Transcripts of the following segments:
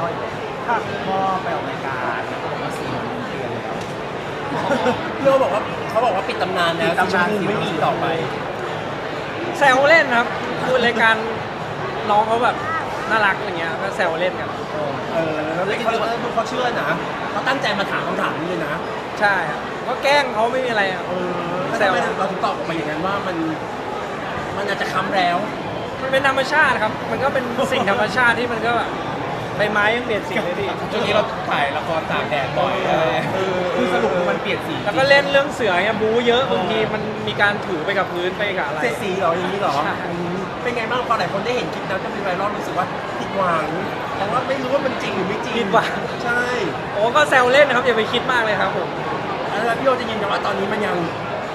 รัลอยู่แล้วครับก็ไปออกรายการแล้วก็บอกว่าสีมันเปลี่ยนแล้วพี่โอบอกว่าเขาบอกว่าปิดตำนานแล้วปิดตำนานสีชมพูไม่มีต่อไป แซวเล่นครับคือรายการน้องเขาแบบน่ารักอย่างเงี้ยก็แซวเล่นกัน เออแล้วเขาดูเขาเชื่อนะเขาตั้งใจมาถามคำถามนี้เลยนะใช่ครับก็แกล้งเขาไม่มีอะไรอะเออแล้วทำไมเราถึงตอบออกมาอย่างนั้นว่ามัน มันอาจจะค้ำแล้ว มันเป็นธรรมชาติครับ มันก็เป็นสิ่งธรรมชาติที่มันก็แบบ ใบไม้ยังเปลี่ยนสีเลยพี่ช่วงนี้เราถ่ายละครตากแดดบ่อยอะไรคือสรุปคือมันเปลี่ยนสีแล้วก็เล่นเรื่องเสือเนี่ยบู๊เยอะบางทีมันมีการถูไปกับพื้นไปกับอะไรเสียดสีเหรออย่างนี้เหรอใช่อืมเป็นไงบ้างพอหลายคนได้เห็นคลิปแล้วจะมีไวรัลรู้สึกว่าผิดหวังแต่ว่าไม่รู้ว่ามันจริงหรือไม่จริงผิดหวังใช่โอ้ก็แซวเล่นนะครับอย่าไปคิดมากเลยครับผมแล้วพี่โอจะยืนยันว่าตอนนี้มันยัง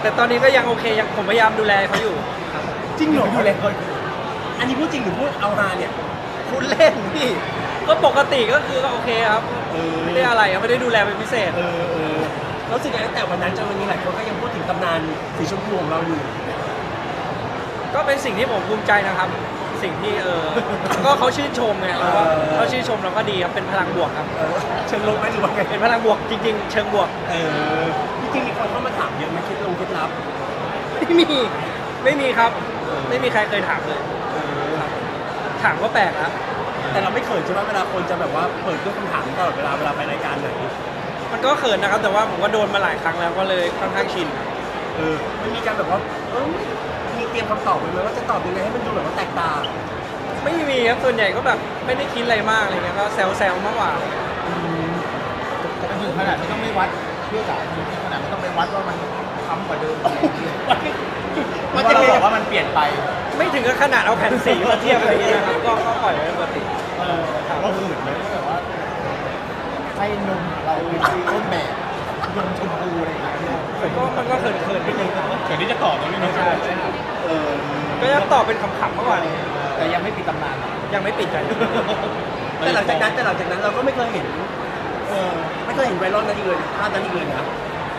แต่ตอนนี้ก็ยังโอเคยังผมพยายามดูแลเขาอยู่จริงเหรออยู่เลยอันนี้พูดจริงหรือพูดเอาฮาเนี่ยพูดเล่นพี่ ก็ปกติก็คือก็โอเคครับเออไม่ได้อะไรครับไม่ได้ดูแลเป็นพิเศษ เออเออแล้วรู้สึกไงตั้งแต่วันนั้นจนวันนี้หลายคนก็ยังพูดถึงตำนานสีชมพูของเราอยู่ ก็เป็นสิ่งที่ผมภูมิใจนะครับ สิ่งที่เออ ก็เขาชื่นชมไงเราก็เออ เขาชื่นชมเราก็ดีครับเป็นพลังบวกครับ เออเชิญลงไหมหรือว่าไงเป็นพลังบวกจริง ๆ เชิงบวกเออจริงๆมีคนเข้ามาถามเยอะไหมเคล็ดลงเคล็ดลับ ไม่มีไม่มีครับ ไม่มีใครเคยถามเลยครับถามก็แปลกแล้ว แต่เราไม่เขินใช่ไหมเวลาคนจะแบบว่าเปิดด้วยคำถามตลอดเวลาเวลาไปรายการไหนมันก็เขินนะครับ แต่ว่าผมก็โดนมาหลายครั้งแล้วก็เลยค่อนข้างชินครับเออไม่มีการแบบว่าเออมีเตรียมคำตอบไว้ไหมว่าจะตอบยังไงให้มันดูแบบว่าแตกต่างไม่มีครับส่วนใหญ่ก็แบบไม่ได้คิดอะไรมากอะไรเงี้ยก็แซวๆมากกว่า แต่ก็คือขนาดไม่ต้องไม่วัดเพื่อจ๋าขนาดไม่ต้องไปวัดว่ามันค้ำกว่าเดิมอะไรอย่าง เงี้ยเพราะว่าเราบอกว่ามันเปลี่ยนไปไม่ถึงกับขนาดเอาแผ่นสีมาเทียบอะไรเงี้ยนะครับก็ก็ปล่อยไว้ปกติ เออถามว่าหื่นไหมแบบว่าให้นมเราเป็นต้นแบบนมชมพูอะไรอย่างเงี้ยก็มันก็เขินๆนิดนึงครับเดี๋ยวนี้จะตอบแล้วนี่นะใช่ใช่เออก็จะตอบเป็นคำๆเมื่อวานแต่ยังไม่ปิดตำนานยังไม่ปิดใจแต่หลังจากนั้นแต่หลังจากนั้นเราก็ไม่เคยเห็น เออไม่เคยเห็นไวรัลนั้นอีกเลยภาพนั้นอีกเลยนะ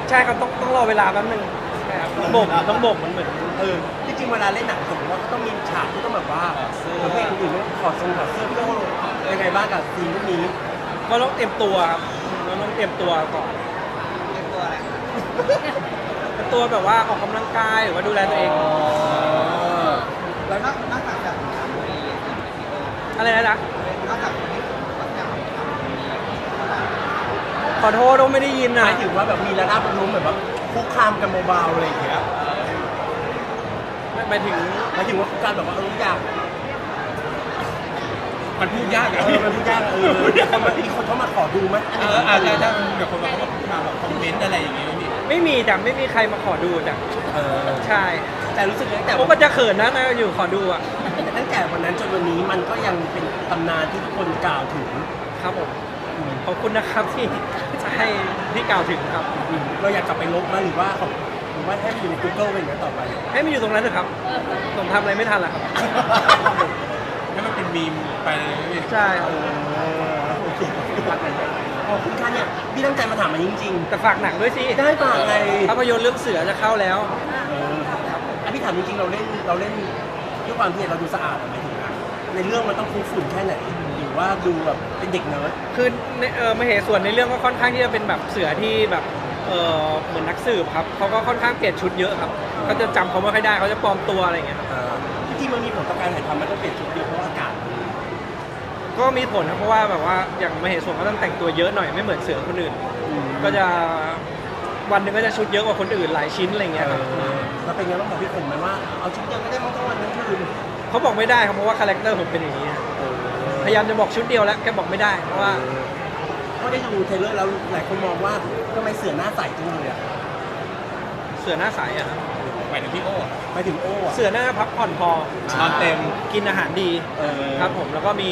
ใช่ครับต้องต้องรอเวลาแป๊บนึงใช่ครับ ต้องบ่มต้องบ่มมันเหมือนเออจริงๆเวลาเล่นหนังผมว่าก็ต้องมีฉากที่ต้องแบบว่าประเภทคนอื่นต้องถอดทรงถอดเสื้อพี่โอ้ยังไงบ้างกับซีนพวกนี้ก็ต้องเตรียมตัวครับเราต้องเตรียมตัวก่อนเตรียมตัวอะไรเตรียมตัวแบบว่าออกกำลังกายหรือว่าดูแลตัวเอง แล้วนอกนอกจากแบบถามมี อะไรนะจ๊ะ นอกจากคนที่นอกจากถามมี ขอ โทษเราไม่ได้ยินหนะมายถึงว่าแบบมีระนาบระนุมแบบว่าคุกคามกันเบาๆอะไรอย่างเงี้ยหมายถึงหมายถึงว่าการแบบว่าเอออยากมันพูดยากเออะอมันพูดยากเออมีคนมามีคนเข้ามาขอดูไหมเอออาจจะถ้าเดี๋ยวคนมาเขามาแบบคอมเมนต์อะไรอย่างเงี้ยพี่ไม่มีจ้ะไม่มีใครมาขอดูจ้ะเออใช่แต่รู้สึกตั้งแต่ผมก็จะเขินนะนะอยู่ขอดูอะตั้งแต่วันนั้นจนวันนี้มันก็ยังเป็นตำนานที่ทุกคนกล่าวถึง ครับผม ขอบคุณนะครับที่ให้ที่กล่าวถึงครับอืมเราอยากกลับไปลบไหมหรือว่าของหรือว่าให้มันอยู่ใน Google เป็นอย่างนั้นต่อไปให้มันอยู่ตรงนั้นเถอะครับ ผมทำอะไรไม่ทันละครับ ให้มันเป็นมีมไปเลยพี่ใช่ครับโอเคขอบคุณค่ะเนี่ยพี่ตั้งใจมาถามมันจริงแต่ฝากหนังด้วยสิๆได้ป่ะไงภาพยนตร์เรื่องเสือจะเข้าแล้ว เอออะพี่ถามจริงๆเราเล่นเราเล่นด้วยความที่เราดูสะอาดอะหมายถึงอะในเรื่องมันต้องคุกฝุ่นแค่ไหนหรือ ว่าดูแบบเป็นเด็กเนิร์ดคือในเออมเหส่วนในเรื่องก็ค่อนข้างที่จะเป็นแบบเสือที่แบบเออเหมือนนักสืบครับเขาก็ค่อนข้างเปลี่ยนชุดเยอะครับเขาจะจำเขาไม่ค่อยได้เขาจะปลอมตัวอะไรอย่างเงี้ยครับอ่าจริงๆมันมีผลต่อการถ่ายทำมันต้องเปลี่ยนชุดเยอะเพราะว่าอากาศก็มีผลนะเพราะว่าแบบว่าอย่างมเหส่วนเขาต้องแต่งตัวเยอะหน่อยไม่เหมือนเสือคนอื่น ก็จะวันหนึ่งก็จะชุดเยอะกว่าคนอื่นหลายชิ้นอะไรอย่างเงี้ยครับเราเป็นไงบ้างบอกพี่ผมไหมว่าเอาชุดเดียวก็ได้มั้งทั้งวันทั้งคืนเขาบอกไม่ได้ครับเพราะว่าคาแรคเตอร์ผมเป็นอย่างนี้ พยายามจะบอกชุดเดียวแล้วแกบอกไม่ได้เพราะว่าเพราะได้ดูเทรลเลอร์แล้วหลายคนมองว่าทำไมเสือหน้าใสจังเลยอะเสือหน้าใสอะครับหมายถึงพี่โอ้หมายถึงโอ้อะ เสือหน้าพักผ่อนพอ นอนเต็ม กินอาหารดีเออ ครับผมแล้วก็มี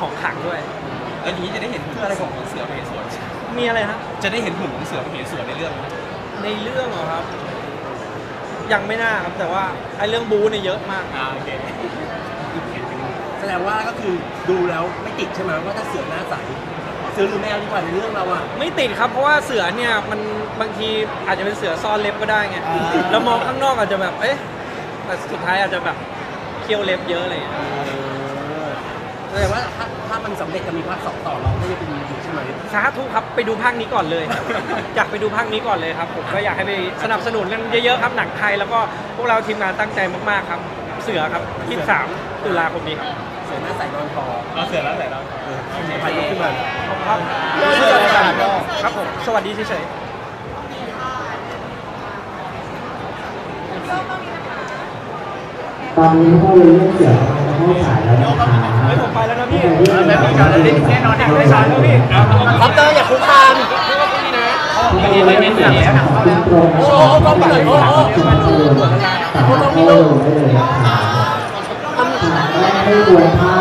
ของขลังด้วย แล้วทีนี้จะได้เห็นหุ่นอะไรของเสือมเหสวน มีอะไรฮะจะได้เห็นหุ่นของเสือมเหสวนในเรื่องไหมในเรื่องเหรอครับ ยังไม่น่าครับแต่ว่าไอ้เรื่องบู๊เนี่ยเยอะมาก อ่าโอเค แสดงว่าก็คือดูแล้วไม่ติดใช่ไหมว่าถ้าเสือหน้าใสเสือหรือแมวดีกว่าในเรื่องเราอะ ไม่ติดครับ เพราะว่าเสือเนี่ยมันบางทีอาจจะเป็นเสือซ่อนเล็บก็ได้ไงอ่าแล้วมองข้างนอกอาจจะแบบเอ๊ะแต่สุดท้ายอาจจะแบบเคี้ยวเล็บเยอะอะไรอย่างเงี้ยเออแสดงว่าถ้าถ้ามันสำเร็จจะมีภาคสองต่อเราไม่ได้เป็นอยู่ใช่ไหมสาธุครับไปดูภาคนี้ก่อนเลย อยากไปดูภาคนี้ก่อนเลยครับ ผมก็อยากให้ไปสนับสนุนกันเยอะๆครับหนังไทยแล้วก็พวกเราทีมงานตั้งใจมากๆครับเสือครับ23ตุลาคมนี้ครับเสือหน้าใส่นอนคอเราเสร็จแล้วเสร็จแล้วเออพายกขึ้นมาครับครับผมสวัสดีเฉยตอนนี้ก็เลยเรื่องเสือจะเข้าฉายแล้วนะคะๆเฮ้ยผมไปแล้วนะพี่แม่ผมจะเล่นแน่นอนหนังได้ฉายแล้วพี่คอปเตอร์อย่าคุกคา มไม่ได้เน้นหนังแล้วโอ้โหก็ไปเลยโอ้โหสามารถเข้าได้เลยนะคะไม่ควรพลาด